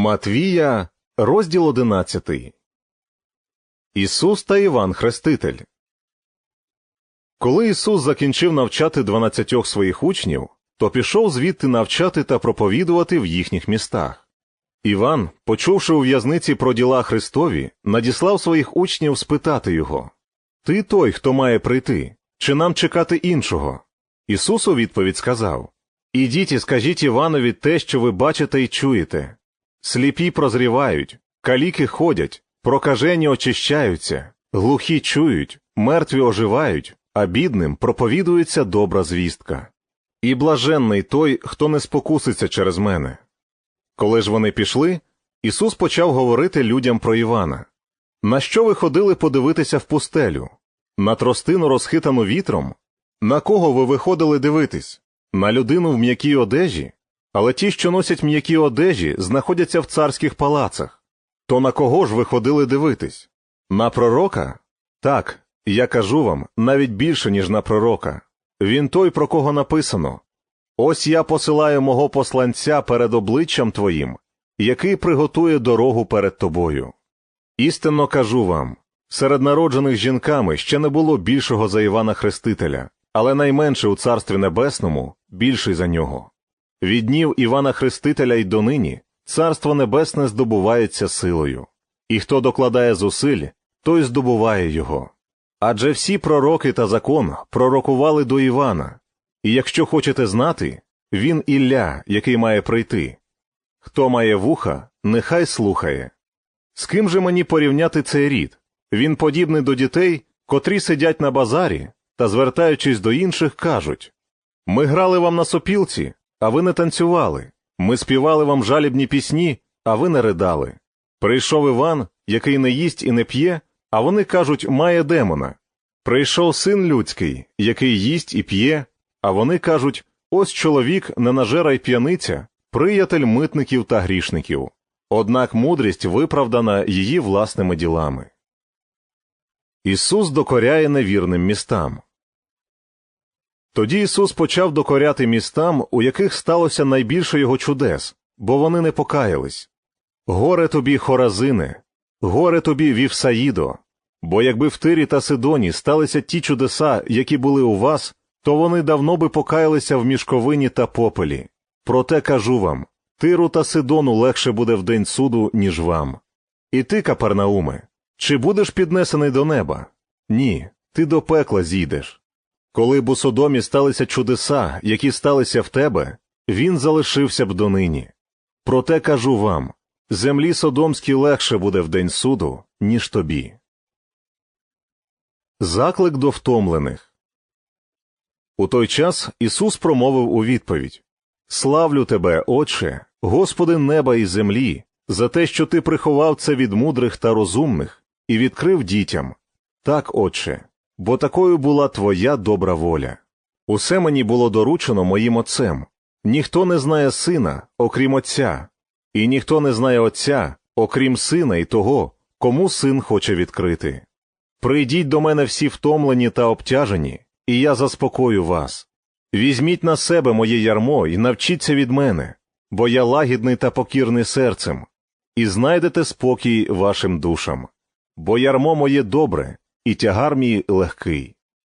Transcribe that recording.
Матвія, розділ 11 Ісус та Іван Хреститель Коли Ісус закінчив навчати дванадцятьох своїх учнів, то пішов звідти навчати та проповідувати в їхніх містах. Іван, почувши у в'язниці про діла Христові, надіслав своїх учнів спитати його Ти той, хто має прийти, чи нам чекати іншого? Ісус у відповідь сказав Ідіть і скажіть Іванові те, що ви бачите і чуєте. Сліпі прозрівають, каліки ходять, прокажені очищаються, глухі чують, мертві оживають, а бідним проповідується добра звістка. І блаженний той, хто не спокуситься через мене. Коли ж вони пішли, Ісус почав говорити людям про Івана. На що ви ходили подивитися в пустелю? На тростину, розхитану вітром? На кого ви виходили дивитись? На людину в м'якій одежі? Але ті, що носять м'які одежі, знаходяться в царських палацах. То на кого ж ви ходили дивитись? На пророка? Так, я кажу вам, навіть більше, ніж на пророка. Він той, про кого написано Ось я посилаю мого посланця перед обличчям твоїм, який приготує дорогу перед тобою. Істинно кажу вам серед народжених жінками ще не було більшого за Івана Хрестителя, але найменше у Царстві Небесному більший за нього. Від днів Івана Хрестителя й донині Царство Небесне здобувається силою, і хто докладає зусиль, той здобуває його. Адже всі пророки та закон пророкували до Івана, і якщо хочете знати, він Ілля, який має прийти. Хто має вуха, нехай слухає. З ким же мені порівняти цей рід? Він подібний до дітей, котрі сидять на базарі та, звертаючись до інших, кажуть Ми грали вам на сопілці, а ви не танцювали. Ми співали вам жалібні пісні, а ви не ридали. Прийшов Іван, який не їсть і не п'є, а вони кажуть, має демона. Прийшов син людський, який їсть і п'є, а вони кажуть, ось чоловік ненажера й п'яниця, приятель митників та грішників. Однак мудрість виправдана її власними ділами. Ісус докоряє невірним містам. Тоді Ісус почав докоряти містам, у яких сталося найбільше його чудес, бо вони не покаялись. Горе тобі, Хоразине, горе тобі, Вівсаїдо, бо якби в Тирі та Сидоні сталися ті чудеса, які були у вас, то вони давно би покаялися в мішковині та попелі. Проте кажу вам Тиру та Сидону легше буде в день суду, ніж вам. І ти, Капернауме, чи будеш піднесений до неба? Ні, ти до пекла зійдеш. Коли б у Содомі сталися чудеса, які сталися в тебе, він залишився б донині. Проте кажу вам землі Содомській легше буде в день суду, ніж тобі. Заклик до втомлених. У той час Ісус промовив у відповідь Славлю тебе, Отче, Господи неба і землі, за те, що ти приховав це від мудрих та розумних і відкрив дітям. Так, Отче бо такою була твоя добра воля. Усе мені було доручено моїм отцем. Ніхто не знає сина, окрім отця, і ніхто не знає отця, окрім сина і того, кому син хоче відкрити. Прийдіть до мене всі втомлені та обтяжені, і я заспокою вас. Візьміть на себе моє ярмо і навчіться від мене, бо я лагідний та покірний серцем, і знайдете спокій вашим душам. Бо ярмо моє добре, і тягар мій легкий.